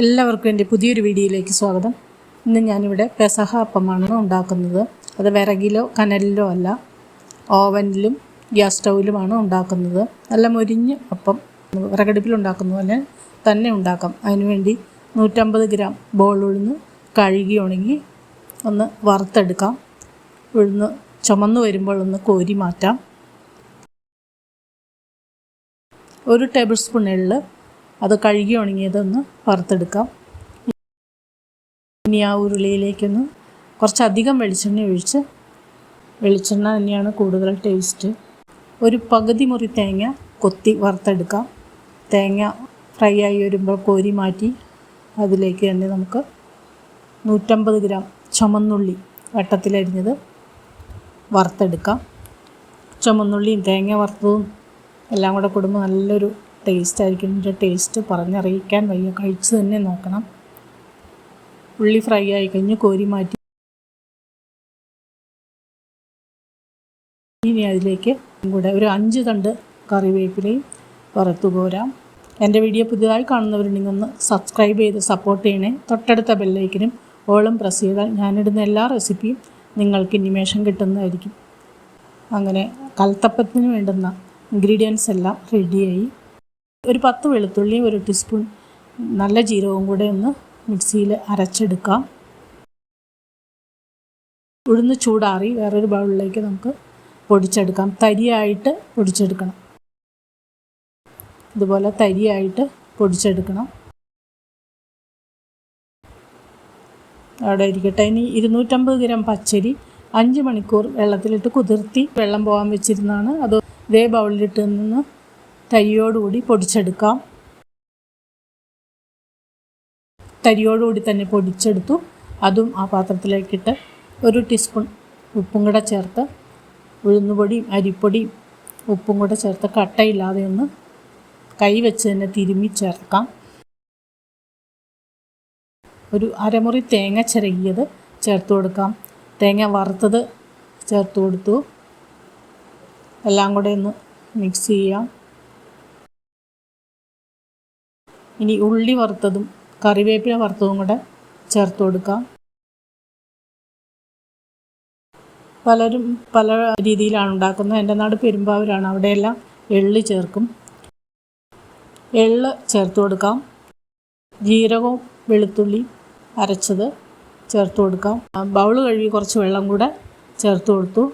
എല്ലാവർക്കും എന്റെ പുതിയൊരു വീഡിയോയിലേക്ക് സ്വാഗതം. ഇന്ന് ഞാനിവിടെ പെസഹ അപ്പമാണ് ഉണ്ടാക്കുന്നത്. അത് വിറകിലോ കനലിലോ അല്ല ഓവനിലും ഗ്യാസ് സ്റ്റൗവിലുമാണ് ഉണ്ടാക്കുന്നത്. നല്ല മുരിഞ്ഞ് അപ്പം വിറകടുപ്പിൽ ഉണ്ടാക്കുന്ന പോലെ തന്നെ ഉണ്ടാക്കാം. അതിനുവേണ്ടി നൂറ്റമ്പത് ഗ്രാം ബോൾ ഉഴുന്ന് കഴുകി ഉണങ്ങി ഒന്ന് വറുത്തെടുക്കാം. ഉഴുന്ന് ചുമന്ന് വരുമ്പോൾ ഒന്ന് കോരി മാറ്റാം. ഒരു ടേബിൾ സ്പൂൺ എള്ള് അത് കഴുകി ഉണങ്ങിയതൊന്ന് വറുത്തെടുക്കാം. ഇനി ആ ഉരുളിയിലേക്കൊന്ന് കുറച്ചധികം വെളിച്ചെണ്ണ ഒഴിച്ച് വെളിച്ചെണ്ണ തന്നെയാണ് കൂടുതൽ ടേസ്റ്റ്. ഒരു പകുതി മുറി തേങ്ങ കൊത്തി വറുത്തെടുക്കാം. തേങ്ങ ഫ്രൈ ആയി വരുമ്പോൾ കോരി മാറ്റി അതിലേക്ക് തന്നെ നമുക്ക് നൂറ്റമ്പത് ഗ്രാം ചുമന്നുള്ളി വട്ടത്തിലരിഞ്ഞത് വറുത്തെടുക്കാം. ചുമന്നുള്ളിയും തേങ്ങ വറുത്തതും എല്ലാം കൂടെ കൂടുമ്പോൾ നല്ലൊരു ടേസ്റ്റ് ആയിരിക്കും. ഇതിന്റെ ടേസ്റ്റ് പറഞ്ഞറിയിക്കാൻ വയ്യ. കഴിച്ച് തന്നെ നോക്കണം. ഉള്ളി ഫ്രൈ ആയി കഴിഞ്ഞ് കോരി മാറ്റി ഇനി അതിലേക്ക് കൂടെ ഒരു അഞ്ച് തണ്ട് കറിവേപ്പിലയും വറുത്തു കോരാം. എന്റെ വീഡിയോ പുതിയതായി കാണുന്നവരുണ്ടെങ്കിൽ ഒന്ന് സബ്സ്ക്രൈബ് ചെയ്ത് സപ്പോർട്ട് ചെയ്യണേ. തൊട്ടടുത്ത ബെല്ലൈക്കിനും ഓളും പ്രസ് ചെയ്താൽ ഞാനിടുന്ന എല്ലാ റെസിപ്പിയും നിങ്ങൾക്ക് ഇനിമേഷൻ കിട്ടുന്നതായിരിക്കും. അങ്ങനെ കൽത്തപ്പത്തിന് വേണ്ടുന്ന ഇൻഗ്രീഡിയൻസ് എല്ലാം റെഡിയായി ഒരു പത്ത് വെളുത്തുള്ളിയും ഒരു ടീസ്പൂൺ നല്ല ജീരകവും കൂടെ ഒന്ന് മിക്സിയിൽ അരച്ചെടുക്കാം. ഉഴുന്ന് ചൂടാറി വേറൊരു ബൗളിലേക്ക് നമുക്ക് പൊടിച്ചെടുക്കാം. തരിയായിട്ട് പൊടിച്ചെടുക്കണം. ഇതുപോലെ തരിയായിട്ട് പൊടിച്ചെടുക്കണം. അവിടെ ഇരിക്കട്ടെ. ഇനി ഇരുന്നൂറ്റമ്പത് ഗ്രാം പച്ചരി അഞ്ച് മണിക്കൂർ വെള്ളത്തിലിട്ട് കുതിർത്തി വെള്ളം പോകാൻ വെച്ചിരുന്നാണ് അത് ഇതേ ബൗളിലിട്ട് നിന്ന് തരിയോടുകൂടി പൊടിച്ചെടുക്കാം. തരിയോടുകൂടി തന്നെ പൊടിച്ചെടുത്തു. അതും ആ പാത്രത്തിലേക്കിട്ട് ഒരു ടീസ്പൂൺ ഉപ്പും കൂടെ ചേർത്ത് ഉഴുന്നുപൊടിയും അരിപ്പൊടിയും ഉപ്പും കൂടെ ചേർത്ത് കട്ടയില്ലാതെ ഒന്ന് കൈ വെച്ച് തന്നെ തിരുമ്മി ചേർക്കാം. ഒരു അരമുറി തേങ്ങ ചിരകിയത് ചേർത്ത് കൊടുക്കാം. തേങ്ങ വറുത്തത് ചേർത്ത് കൊടുത്തു. എല്ലാം കൂടെ ഒന്ന് മിക്സ് ചെയ്യാം. ഇനി ഉള്ളി വറുത്തതും കറിവേപ്പില വറുത്തതും കൂടെ ചേർത്ത് കൊടുക്കാം. പലരും പല രീതിയിലാണ് ഉണ്ടാക്കുന്നത്. എന്റെ നാട് പെരുമ്പാവൂരാണ്. അവിടെയെല്ലാം എള്ള് ചേർക്കും. എള്ള് ചേർത്ത് കൊടുക്കാം. ജീരകവും വെളുത്തുള്ളി അരച്ചത് ചേർത്ത് കൊടുക്കാം. ബൗൾ കഴുകി കുറച്ച് വെള്ളം കൂടെ ചേർത്ത് കൊടുത്തു.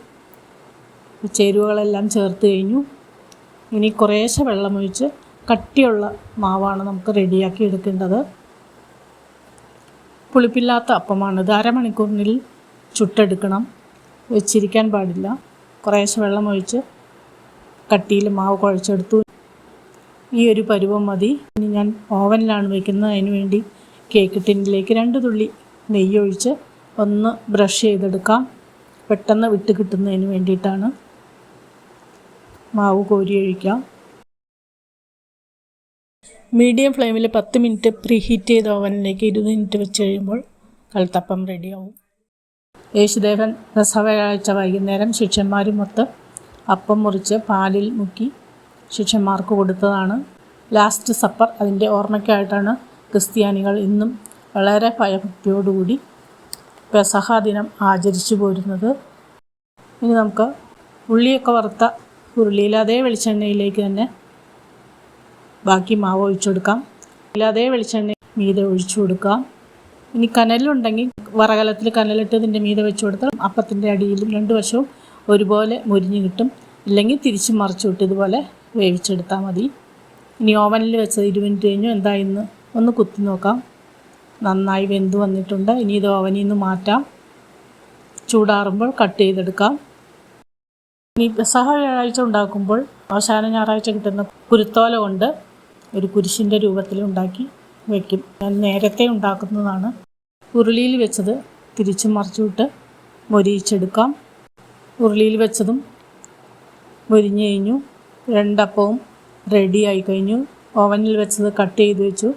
ചേരുവകളെല്ലാം ചേർത്ത് കഴിഞ്ഞു. ഇനി കുറേശ്ശെ വെള്ളമൊഴിച്ച് കട്ടിയുള്ള മാവാണ് നമുക്ക് റെഡിയാക്കി എടുക്കേണ്ടത്. പുളിപ്പില്ലാത്ത അപ്പമാണിത് അരമണിക്കൂറിനിൽ ചുട്ടെടുക്കണം. വെച്ചിരിക്കാൻ പാടില്ല. കുറേശ്ശെ വെള്ളം ഒഴിച്ച് കട്ടിയിൽ മാവ് കുഴച്ചെടുത്തു. ഈ ഒരു പരുവം മതി. ഇനി ഞാൻ ഓവനിലാണ് വയ്ക്കുന്നത് അതിന് വേണ്ടി കേക്ക് ടിന്നിലേക്ക് രണ്ട് തുള്ളി നെയ്യ് ഒഴിച്ച് ഒന്ന് ബ്രഷ് ചെയ്തെടുക്കാം. പെട്ടെന്ന് വിട്ട് കിട്ടുന്നതിന് വേണ്ടിയിട്ടാണ്. മാവ് കോരി ഒഴിക്കാം മീഡിയം ഫ്ലെയിമിൽ പത്ത് മിനിറ്റ് പ്രീ ഹീറ്റ് ചെയ്ത ഓവനിലേക്ക് ഇരുപത് മിനിറ്റ് വെച്ച് കഴിയുമ്പോൾ കൽത്തപ്പം റെഡിയാവും. യേശുദേവൻ പ്രസവയാഴ്ച വൈകുന്നേരം ശിഷ്യന്മാരുമൊത്ത് അപ്പം മുറിച്ച് പാലിൽ മുക്കി ശിഷ്യന്മാർക്ക് കൊടുത്തതാണ്. ലാസ്റ്റ് സപ്പർ അതിന്റെ ഓർമ്മയ്ക്കായിട്ടാണ് ക്രിസ്ത്യാനികൾ ഇന്നും വളരെ ഭയഭക്തിയോടുകൂടി പെസഹ ദിനം ആചരിച്ചു പോരുന്നത്. ഇനി നമുക്ക് ഉള്ളിയൊക്കെ വറുത്ത ഉരുളിയിൽ അതേ വെളിച്ചെണ്ണയിലേക്ക് തന്നെ ബാക്കി മാവ് ഒഴിച്ചു കൊടുക്കാം. അല്ലാതെ വെളിച്ചെണ്ണ മീതെ ഒഴിച്ചു കൊടുക്കാം. ഇനി കനലുണ്ടെങ്കിൽ വറകലത്തിൽ കനലിട്ട് ഇതിന്റെ മീതെ വെച്ച് കൊടുത്താൽ അപ്പത്തിന്റെ അടിയിലും രണ്ട് വശവും ഒരുപോലെ മുരിഞ്ഞ് കിട്ടും. ഇല്ലെങ്കിൽ തിരിച്ച് മറിച്ചു വിട്ട് ഇതുപോലെ വേവിച്ചെടുത്താൽ മതി. ഇനി ഓവനിൽ വെച്ചത് ഇരുപത് മിനിറ്റ് കഴിഞ്ഞു എന്തായിന്ന് ഒന്ന് കുത്തി നോക്കാം. നന്നായി വെന്ത് വന്നിട്ടുണ്ട്. ഇനി ഇത് ഓവനിൽ നിന്ന് മാറ്റാം. ചൂടാറുമ്പോൾ കട്ട് ചെയ്തെടുക്കാം. ഇനി പെസഹ വ്യാഴാഴ്ച ഉണ്ടാക്കുമ്പോൾ അവസാന ഞായറാഴ്ച കിട്ടുന്ന കുരുത്തോല കൊണ്ട് ഒരു കുരിശിന്റെ രൂപത്തിൽ ഉണ്ടാക്കി വയ്ക്കും ഞാൻ നേരത്തെ ഉണ്ടാക്കുന്നതാണ്. ഉരുളിയിൽ വെച്ചത് തിരിച്ചു മറിച്ചുവിട്ട് മൊരിയിച്ചെടുക്കാം. ഉരുളിയിൽ വെച്ചതും മൊരിഞ്ഞ് കഴിഞ്ഞു. രണ്ടപ്പവും റെഡി ആയി കഴിഞ്ഞു. ഓവനിൽ വെച്ചത് കട്ട് ചെയ്ത് വെച്ചു.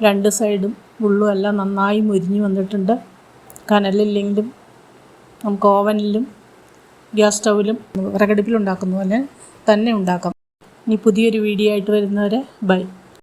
രണ്ട് സൈഡും ഉള്ളും എല്ലാം നന്നായി മുരിഞ്ഞു വന്നിട്ടുണ്ട്. കനലില്ലെങ്കിലും നമുക്ക് ഓവനിലും ഗ്യാസ് സ്റ്റൗവിലും വിറകടുപ്പിലുണ്ടാക്കുന്ന പോലെ തന്നെ ഉണ്ടാക്കാം. ഇനി പുതിയൊരു വീഡിയോ ആയിട്ട് വരുന്നവരെ ബൈ.